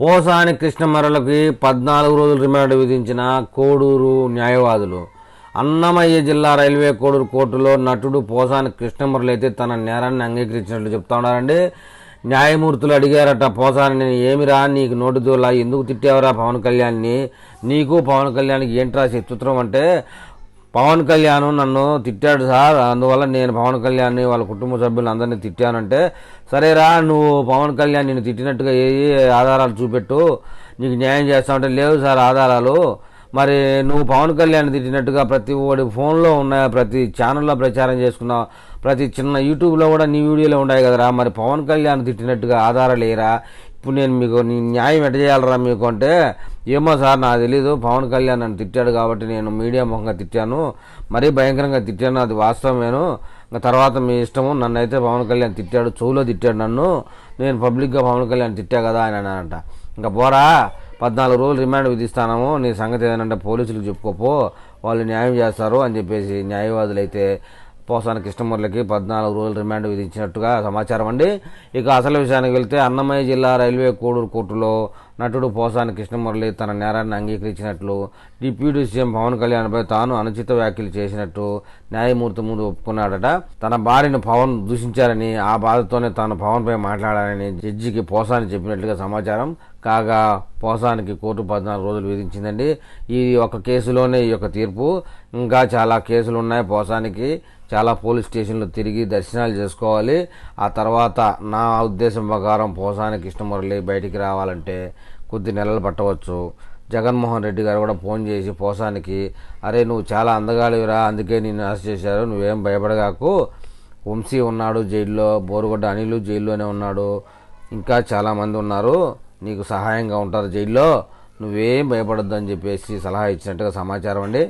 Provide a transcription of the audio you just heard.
పోసాని కృష్ణమరలకి పద్నాలుగు రోజులు రిమాండ్ విధించిన కోడూరు న్యాయవాదులు. అన్నమయ్య జిల్లా రైల్వే కోడూరు కోర్టులో నటుడు పోసాని కృష్ణమరలు అయితే తన నేరాన్ని అంగీకరించినట్లు చెప్తా ఉన్నారండి. న్యాయమూర్తులు అడిగారట పోసాని నేను ఏమిరా? నీకు నోటి దూలా ఎందుకు తిట్టావురా పవన్ కళ్యాణ్ని? నీకు పవన్ కళ్యాణ్కి ఏంట్రా శత్రుత్వం? అంటే పవన్ కళ్యాణ్ నన్ను తిట్టాడు సార్. అందువల్ల నేను పవన్ కళ్యాణ్ని వాళ్ళ కుటుంబ సభ్యులు అందరినీ తిట్టానంటే సరేరా నువ్వు పవన్ కళ్యాణ్ నేను తిట్టినట్టుగా ఏ ఆధారాలు చూపెట్టు. నీకు న్యాయం చేస్తామంటే లేవు సార్ ఆధారాలు. మరి నువ్వు పవన్ కళ్యాణ్ తిట్టినట్టుగా ప్రతి ఒక్కటి ఫోన్లో ఉన్న ప్రతి ఛానల్లో ప్రచారం చేసుకున్నావు ప్రతి చిన్న యూట్యూబ్లో కూడా నీ వీడియోలో ఉన్నాయి కదరా. మరి పవన్ కళ్యాణ్ తిట్టినట్టుగా ఆధారాలు లేరా ఇప్పుడు నేను మీకు న్యాయం ఎట చేయాలరా మీకు అంటే ఏమో సార్ నాకు తెలీదు పవన్ కళ్యాణ్ నన్ను తిట్టాడు కాబట్టి నేను మీడియా ముఖంగా తిట్టాను. మరీ భయంకరంగా తిట్టాను అది వాస్తవమేను. ఇంకా తర్వాత మీ ఇష్టము నన్ను అయితే పవన్ కళ్యాణ్ తిట్టాడు చెవులో తిట్టాడు నన్ను. నేను పబ్లిక్గా పవన్ కళ్యాణ్ తిట్టా కదా అని అంట ఇంకా పోరా పద్నాలుగు రోజులు రిమాండ్ విధిస్తాము నీ సంగతి ఏదంటే పోలీసులకు చెప్పుకోపో వాళ్ళు న్యాయం చేస్తారు అని చెప్పేసి న్యాయవాదులు అయితే పోసాని కృష్ణమూర్లకి పద్నాలుగు రోజులు రిమాండ్ విధించినట్టుగా సమాచారం అండి. ఇక అసలు విషయానికి వెళ్తే అన్నమయ్య జిల్లా రైల్వే కోడూరు కోర్టులో నటుడు పోసాని కృష్ణమురళి తన నేరాన్ని అంగీకరించినట్లు డిప్యూటీ సీఎం పవన్ కళ్యాణ్పై తాను అనుచిత వ్యాఖ్యలు చేసినట్టు న్యాయమూర్తి ముందు ఒప్పుకున్నాడట. తన భార్యను పవన్ దూషించారని ఆ బాధతోనే తాను పవన్పై మాట్లాడాలని జడ్జికి పోసాని చెప్పినట్లుగా సమాచారం. కాగా పోసానికి కోర్టు పద్నాలుగు రోజులు విధించిందండి. ఈ ఒక కేసులోనే ఈ యొక్క తీర్పు. ఇంకా చాలా కేసులు ఉన్నాయి పోసానికి. చాలా పోలీస్ స్టేషన్లు తిరిగి దర్శనాలు చేసుకోవాలి. ఆ తర్వాత నా ఉద్దేశం ప్రకారం పోసాని కృష్ణమురళి బయటికి రావాలంటే కొద్ది నెలలు పట్టవచ్చు. జగన్మోహన్ రెడ్డి గారు కూడా ఫోన్ చేసి పోసానికి అరే నువ్వు చాలా అందగాలివిరా అందుకే నిన్ను అరెస్ట్ చేశారు నువ్వేం భయపడగాకు. వంశీ ఉన్నాడు జైల్లో బోరుగొడ్డ అనిలు జైల్లోనే ఉన్నాడు. ఇంకా చాలామంది ఉన్నారు నీకు సహాయంగా ఉంటారు జైల్లో నువ్వేం భయపడొద్దు అని చెప్పేసి సలహా ఇచ్చినట్టుగా సమాచారం అండి.